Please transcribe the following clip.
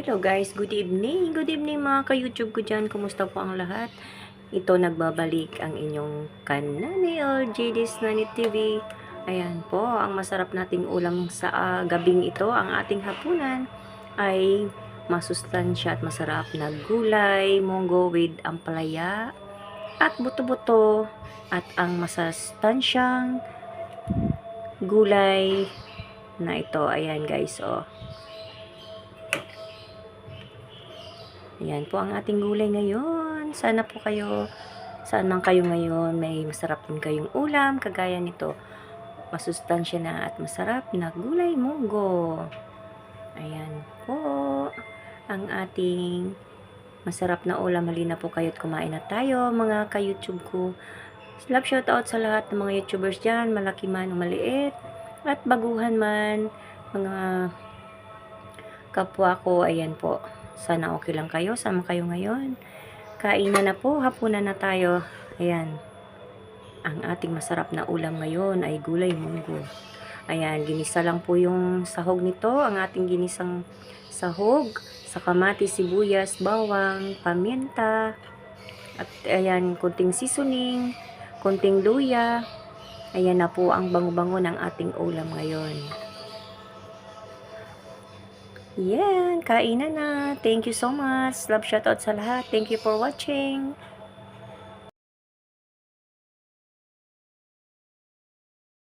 Hello guys, good evening. Good evening mga ka-YouTube ko dyan. Kumusta po ang lahat? Ito nagbabalik ang inyong kanani LGD's Nani TV. Ayan po, ang masarap nating ulam sa ah, gabing ito, ang ating hapunan ay masustansya at masarap na gulay, munggo with ampalaya at buto-buto at ang masustansyang gulay na ito. Ayan guys, oh. Ayan po ang ating gulay ngayon. Sana po kayo, saan man kayo ngayon, may masarap din kayong ulam, kagaya nito. Masustansya na at masarap na gulay munggo. Ayan po ang ating masarap na ulam. Halina po kayo at kumain na tayo, mga ka-YouTube ko. Love shoutout sa lahat ng mga YouTubers dyan, malaki man o maliit, at baguhan man, mga kapwa ko, ayan po. Sana okay lang kayo. Sama kayo ngayon. Kainan na po. Hapunan na tayo. Ayan. Ang ating masarap na ulam ngayon ay gulay munggo. Ayan. Ginisa lang po yung sahog nito. Ang ating ginisang sahog. Sa kamatis, sibuyas, bawang, paminta. At ayan, kunting seasoning. Kunting luya. Ayan na po ang bango-bango ng ating ulam ngayon. Yan, kainan na. Thank you so much. Love shoutout sa lahat. Thank you for watching.